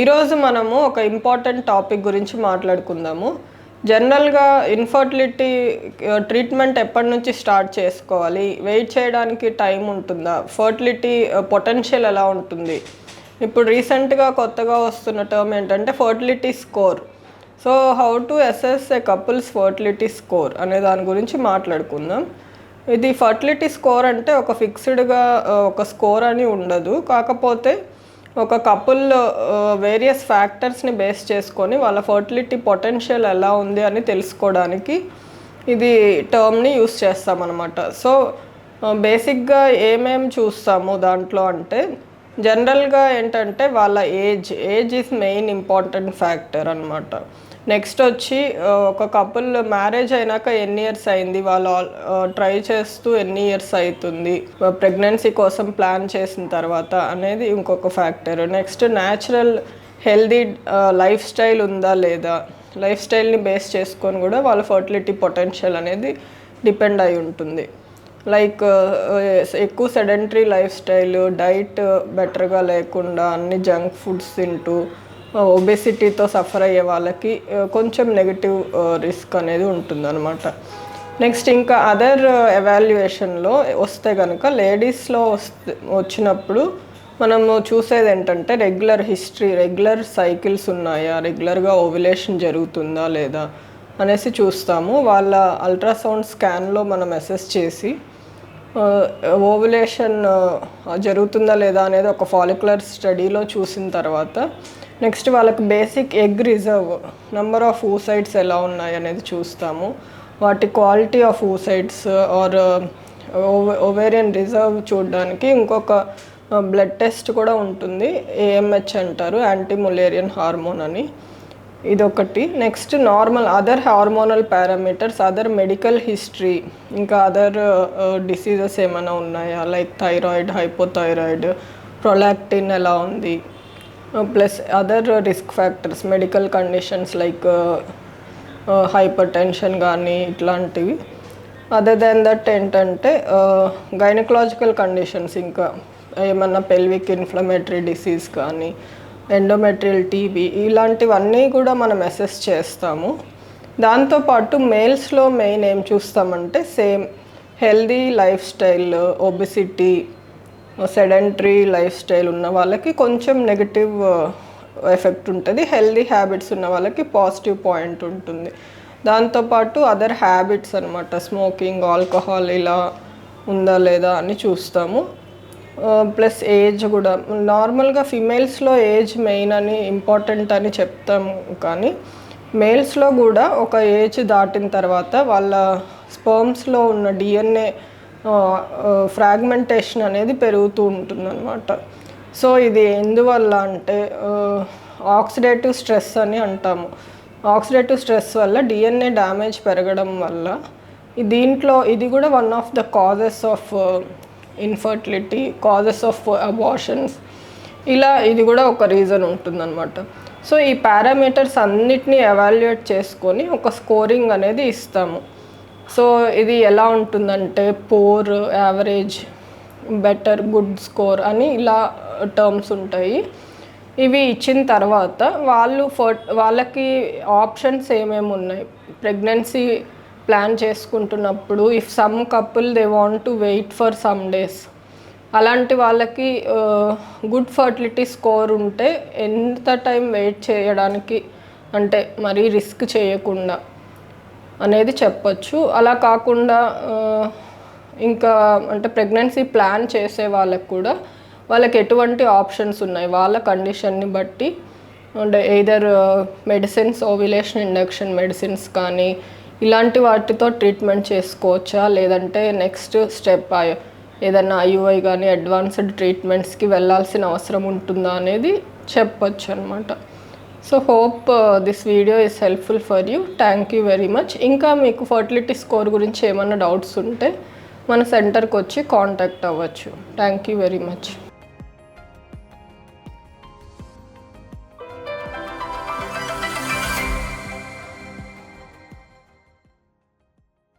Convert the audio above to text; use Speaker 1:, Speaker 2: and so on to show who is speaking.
Speaker 1: ఈరోజు మనము ఒక ఇంపార్టెంట్ టాపిక్ గురించి మాట్లాడుకుందాము. జనరల్గా ఇన్ఫర్టిలిటీ ట్రీట్మెంట్ ఎప్పటి నుంచి స్టార్ట్ చేసుకోవాలి? వెయిట్ చేయడానికి టైం ఉంటుందా? ఫర్టిలిటీ పొటెన్షియల్ ఎలా ఉంటుంది? ఇప్పుడు రీసెంట్గా కొత్తగా వస్తున్న టర్మ్ ఏంటంటే fertility score. So how to assess a couple's fertility score అనే దాని గురించి మాట్లాడుకుందాం. ఇది ఫర్టిలిటీ స్కోర్ అంటే ఒక ఫిక్స్డ్గా ఒక స్కోర్ అని ఉండదు. కాకపోతే ఒక కపుల్లో వేరియస్ ఫ్యాక్టర్స్ని బేస్ చేసుకొని వాళ్ళ ఫర్టిలిటీ పొటెన్షియల్ ఎలా ఉంది అని తెలుసుకోవడానికి ఇది టర్మ్ని యూస్ చేస్తామన్నమాట. సో బేసిక్గా ఏమేం చూస్తాము దాంట్లో అంటే జనరల్గా ఏంటంటే వాళ్ళ age age is main important factor అనమాట నెక్స్ట్ వచ్చి ఒక కపుల్ మ్యారేజ్ అయినాక ఎన్ని ఇయర్స్ అయింది? వాళ్ళు ట్రై చేస్తూ ఎన్ని ఇయర్స్ అవుతుంది ప్రెగ్నెన్సీ కోసం ప్లాన్ చేసిన తర్వాత అనేది ఇంకొక factor next natural healthy lifestyle ఉందా లేదా? లైఫ్ స్టైల్ని బేస్ చేసుకొని కూడా వాళ్ళ ఫర్టిలిటీ పొటెన్షియల్ అనేది డిపెండ్ అయి ఉంటుంది. లైక్ ఎక్కువ సెడెంటరీ లైఫ్ స్టైల్ డైట్ బెటర్గా లేకుండా అన్ని జంక్ ఫుడ్స్ తింటూ ఒబెసిటీతో సఫర్ అయ్యే వాళ్ళకి కొంచెం నెగిటివ్ రిస్క్ అనేది ఉంటుందన్నమాట. నెక్స్ట్ ఇంకా అదర్ ఎవాల్యుయేషన్లో వస్తే కనుక లేడీస్లో వస్తే వచ్చినప్పుడు మనము చూసేది ఏంటంటే రెగ్యులర్ హిస్టరీ రెగ్యులర్ సైకిల్స్ ఉన్నాయా? రెగ్యులర్గా ఓవిలేషన్ జరుగుతుందా లేదా? అనేసి చూస్తాము. వాళ్ళ అల్ట్రాసౌండ్ స్కాన్లో మనం అసెస్ చేసి ఓవిలేషన్ జరుగుతుందా లేదా అనేది ఒక ఫాలిక్యులర్ స్టడీలో చూసిన తర్వాత నెక్స్ట్ వాళ్ళకి basic egg reserve number of oocytes ఎలా ఉన్నాయి అనేది చూస్తాము. వాటి quality of oocytes or ovarian reserve చూడడానికి ఇంకొక uh, బ్లడ్ టెస్ట్ కూడా ఉంటుంది. ఏఎంహెచ్ అంటారు యాంటీ ములేరియన్ హార్మోన్ అని. ఇదొకటి. Next normal other hormonal parameters other medical history ఇంకా అదర్ డిసీజెస్ uh, ఏమైనా ఉన్నాయా? లైక్ థైరాయిడ్ హైపోథైరాయిడ్ ప్రొలాక్టిన్ ఎలా ఉంది? Plus other risk factors medical conditions like uh, uh, hypertension కానీ ఇట్లాంటివి. అదర్ దెన్ దట్ ఏంటంటే uh, గైనకలాజికల్ కండిషన్స్ ఇంకా ఏమన్నా పెల్విక్ ఇన్ఫ్లమేటరీ డిసీజ్ కానీ ఎండోమెట్రియల్ టీబీ ఇలాంటివన్నీ కూడా మనం అసెస్ చేస్తాము. దాంతోపాటు మేల్స్లో మెయిన్ ఏం చూస్తామంటే same healthy lifestyle obesity sedentary lifestyle ఉన్న వాళ్ళకి కొంచెం నెగిటివ్ ఎఫెక్ట్ ఉంటుంది. హెల్దీ హ్యాబిట్స్ ఉన్న వాళ్ళకి పాజిటివ్ పాయింట్ ఉంటుంది. దాంతోపాటు అదర్ హ్యాబిట్స్ అనమాట స్మోకింగ్ ఆల్కహాల్ ఇలా ఉందా లేదా అని చూస్తాము. ప్లస్ ఏజ్ కూడా. నార్మల్గా ఫిమేల్స్లో ఏజ్ మెయిన్ అని ఇంపార్టెంట్ అని చెప్తాము కానీ మేల్స్లో కూడా ఒక ఏజ్ దాటిన తర్వాత వాళ్ళ స్పర్మ్స్లో ఉన్న డిఎన్ఏ ఫ్రాగ్మెంటేషన్ అనేది పెరుగుతూ ఉంటుందన్నమాట. సో ఇది ఎందువల్ల అంటే ఆక్సిడేటివ్ స్ట్రెస్ అని అంటాము. ఆక్సిడేటివ్ స్ట్రెస్ వల్ల డిఎన్ఏ డ్యామేజ్ పెరగడం వల్ల దీంట్లో ఇది కూడా one of the causes of infertility causes of abortions ఇలా ఇది కూడా ఒక రీజన్ ఉంటుందన్నమాట. సో ఈ పారామీటర్స్ అన్నిటినీ ఎవాల్యుయేట్ చేసుకొని ఒక స్కోరింగ్ అనేది ఇస్తాము. సో ఇది ఎలా ఉంటుందంటే poor average better good score అని ఇలా టర్మ్స్ ఉంటాయి. ఇవి ఇచ్చిన తర్వాత వాళ్ళు ఫర్ వాళ్ళకి ఆప్షన్స్ ఏమేమి ఉన్నాయి? ప్రెగ్నెన్సీ ప్లాన్ చేసుకుంటున్నప్పుడు if some couple they want to wait for some days అలాంటి వాళ్ళకి గుడ్ ఫర్టిలిటీ స్కోర్ ఉంటే ఎంత టైం వెయిట్ చేయడానికి అంటే మరీ రిస్క్ చేయకుండా అనేది చెప్పొచ్చు. అలా కాకుండా ఇంకా అంటే ప్రెగ్నెన్సీ ప్లాన్ చేసే వాళ్ళకి కూడా వాళ్ళకి ఎటువంటి ఆప్షన్స్ ఉన్నాయి? వాళ్ళ కండిషన్ని బట్టి అంటే either medicines ovulation induction medicines కానీ ఇలాంటి వాటితో ట్రీట్మెంట్ చేసుకోవచ్చా? లేదంటే నెక్స్ట్ స్టెప్ ఏదైనా ఐయుఐ కానీ అడ్వాన్స్డ్ ట్రీట్మెంట్స్కి వెళ్ళాల్సిన అవసరం ఉంటుందా అనేది చెప్పొచ్చు అనమాట so hope this video is helpful for you thank you very much ఇంకా మీకు ఫర్టిలిటీ స్కోర్ గురించి ఏమైనా డౌట్స్ ఉంటే మన సెంటర్కి వచ్చి కాంటాక్ట్ అవ్వచ్చు. Thank you very much